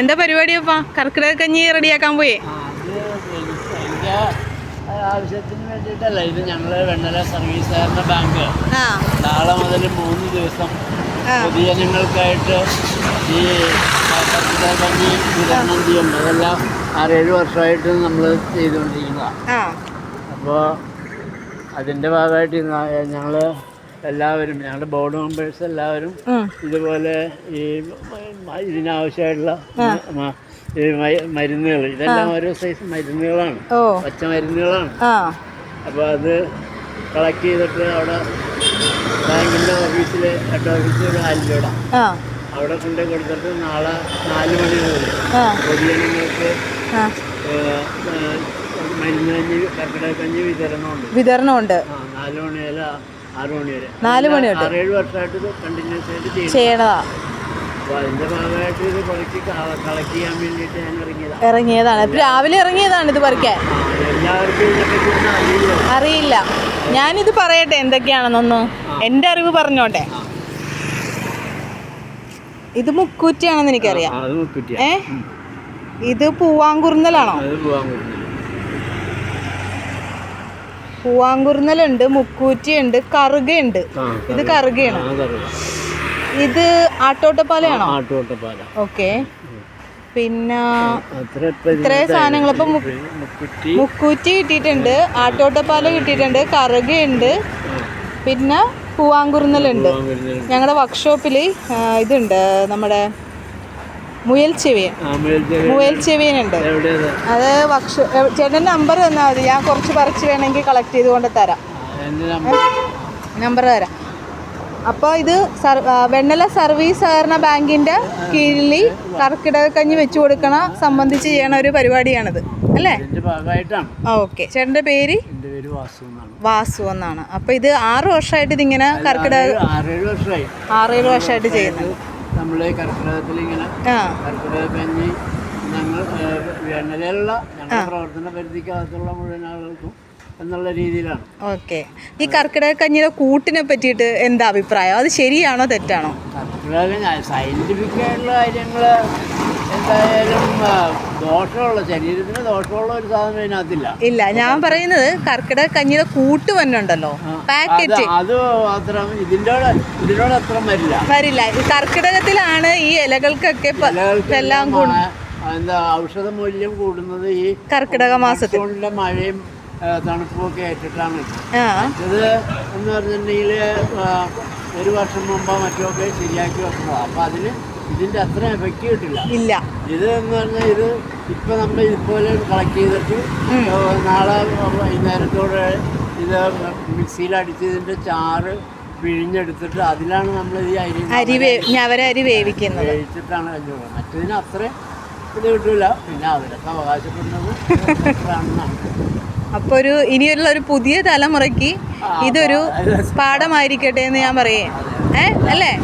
എന്താ പരിപാടി അപ്പാ? കർക്കിടക കഞ്ഞി റെഡിയാക്കാൻ പോയേ? ആവശ്യത്തിന് വേണ്ടിയിട്ടല്ല. ഇത് ഞങ്ങൾ വെണ്ണല സർവീസ് സഹകരണ ബാങ്ക് നാളെ മുതൽ മൂന്ന് ദിവസം. പൊതുജനങ്ങൾക്കായിട്ട് ഈ കർക്കിടക കഞ്ഞി വിതരണം ചെയ്യുന്നുണ്ട് അതെല്ലാം ആറേഴ് വർഷമായിട്ട് നമ്മൾ ചെയ്തുകൊണ്ടിരിക്കുന്നതാണ് അപ്പോൾ അതിന്റെ ഭാഗമായിട്ട് ഞങ്ങൾ എല്ലാവരും ഞങ്ങളുടെ ബോർഡ് മെമ്പേഴ്സ് എല്ലാവരും ഇതുപോലെ ഈ ഇതിനാവശ്യമായിട്ടുള്ള മരുന്നുകൾ. ഇതെല്ലാം ഓരോ സൈസ് മരുന്നുകളാണ്. പച്ച മരുന്നുകളാണ്. അപ്പോൾ അത് കളക്ട് ചെയ്തിട്ട് അവിടെ ബാങ്കിന്റെ ഓഫീസിൽ ഹെഡ് ഓഫീസിൽ ആലിലൂടെ അവിടെ കൊണ്ട് കൊടുത്തിട്ട് നാളെ നാല് മണി മുതൽ പൊതുജനങ്ങൾക്ക് മരുന്ന് കഞ്ഞി കർക്കിടക കഞ്ഞി വിതരണമുണ്ട്. വിതരണമുണ്ട്. നാല് മണി വരെ ആറ് മണി വരെ നാല് മണി ആറേഴ് വർഷമായിട്ട് കണ്ടിന്യൂസ് ആയിട്ട് ചെയ്യണതാ. ഇറങ്ങിയതാണ്. രാവിലെ ഇറങ്ങിയതാണ് ഇത് പറിക്കാൻ അറിയില്ല? ഞാനിത് പറയട്ടെ എന്തൊക്കെയാണെന്നൊന്ന്. എന്റെ അറിവ് പറഞ്ഞോട്ടെ. ഇത് മുക്കൂറ്റിയാണെന്ന് എനിക്കറിയാം. ഏ? ഇത് പൂവാങ്കുറുന്നലാണോ? പൂവാങ്കുറുന്നലുണ്ട് മുക്കൂറ്റിയുണ്ട് കറുകയുണ്ട്. ഇത് കറുകയാണ്. ഇത് ആട്ടോട്ടപ്പാലയാണോ ആട്ടോട്ടപ്പാല ഓക്കെ. പിന്നെ ഇത്ര ഇത്രയും സാധനങ്ങൾ ഇപ്പം മുക്കുറ്റി. കിട്ടിയിട്ടുണ്ട്. ആട്ടോട്ടപ്പാല കിട്ടിയിട്ടുണ്ട്. കറുകയുണ്ട്. പിന്നെ പൂവാങ്കുറുന്നലുണ്ട് ഞങ്ങളുടെ വർക്ക്ഷോപ്പിൽ ഇതുണ്ട്. നമ്മുടെ മുയൽ ചെവിയൻ. മുയൽ ചെവിയനുണ്ട്. ഉണ്ട് അത് വർക്ക്ഷോ ചേട്ടൻ നമ്പർ തന്നാൽ മതി. ഞാൻ കുറച്ച് പറിച്ച് വേണമെങ്കിൽ കളക്ട് ചെയ്ത് കൊണ്ട് തരാം. നമ്പർ തരാം. അപ്പോൾ ഇത് വെണ്ണല സർവീസ് സഹകരണ ബാങ്കിന്റെ കീഴിൽ കർക്കിടക കഞ്ഞി വെച്ച് കൊടുക്കണ സംബന്ധിച്ച് ചെയ്യണ ഒരു പരിപാടിയാണിത്. അല്ലേ? ഓക്കെ. ചേട്ടന്റെ പേര്? വാസു എന്നാണ്. അപ്പോൾ ഇത് ആറ് വർഷമായിട്ട് ഇതിങ്ങനെ കർക്കിടക ആറേഴ് ആറേഴ് വർഷമായി. ആറേഴ് വർഷമായിട്ട് ചെയ്യുന്നു. നമ്മൾ കർക്കിടകത്തിൽ ഇങ്ങനെ ആ. കർക്കിടക കഞ്ഞി ഞങ്ങൾ വെണ്ണലയിലുള്ള ഞങ്ങളുടെ പ്രവർത്തന പരിധിക്കകത്തുള്ള മുഴുവൻ ആളുകൾക്കും എന്നുള്ള രീതിയിലാണ്. ഓക്കെ. ഈ കർക്കിടക കഞ്ഞിയുടെ കൂട്ടിനെ പറ്റിയിട്ട് എന്താ അഭിപ്രായം? അത് ശരിയാണോ തെറ്റാണോ? കർക്കിടക സയന്റിഫിക് ആയിട്ടുള്ള കാര്യങ്ങൾ എന്തായാലും ദോഷമുള്ള ശരീരത്തിന് ദോഷമുള്ള ഒരു സാധനം ഇതിനകത്തില്ല. ഇല്ല ഞാൻ പറയുന്നത് കർക്കിടക കഞ്ഞിയുടെ കൂട്ട് തന്നെ ഉണ്ടല്ലോ. പാക്കറ്റ് അത് മാത്രം ഇതിനോട് ഇതിനോട് അത്ര വരില്ല. വരില്ല. കർക്കിടകത്തിലാണ് ഈ ഇലകൾക്കൊക്കെ എല്ലാം എന്താ ഔഷധ മൂല്യം കൂടുന്നത് ഈ കർക്കിടക മാസത്തിൽ. മഴയും ആ, ആയിട്ടിട്ടാണ് ഇത് എന്ന് പറഞ്ഞിട്ടുണ്ടെങ്കിൽ ഒരു വർഷം മുമ്പോ മറ്റോ ഒക്കെ ശരിയാക്കി വെക്കണം അപ്പൊ അതിന് ഇതിന്റെ അത്ര എഫക്റ്റ് കിട്ടില്ല. ഇല്ല. ഇത് എന്ന് പറഞ്ഞാൽ ഇത് ഇപ്പൊ നമ്മൾ ഇതുപോലെ കളക്ട് ചെയ്തിട്ട് നാളെ വൈകുന്നേരത്തോടെ ഇത് മിക്സിയിൽ അടിച്ചതിന്റെ ചാറ് പിഴിഞ്ഞെടുത്തിട്ട് അതിലാണ് നമ്മൾ ഈ അരി അരി വേവിക്കുന്നത്. വേവിച്ചിട്ടാണ് കഴിഞ്ഞത്. മറ്റതിന് അത്ര കിട്ടില്ല പിന്നെ അവകാശപ്പെടുന്നത് അപ്പോൾ ഒരു ഇനിയുള്ള ഒരു പുതിയ തലമുറയ്ക്ക് ഇതൊരു പാഠമായിരിക്കട്ടെ എന്ന് ഞാൻ പറയേ. ഏ അല്ലേ?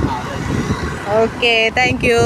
Okay thank you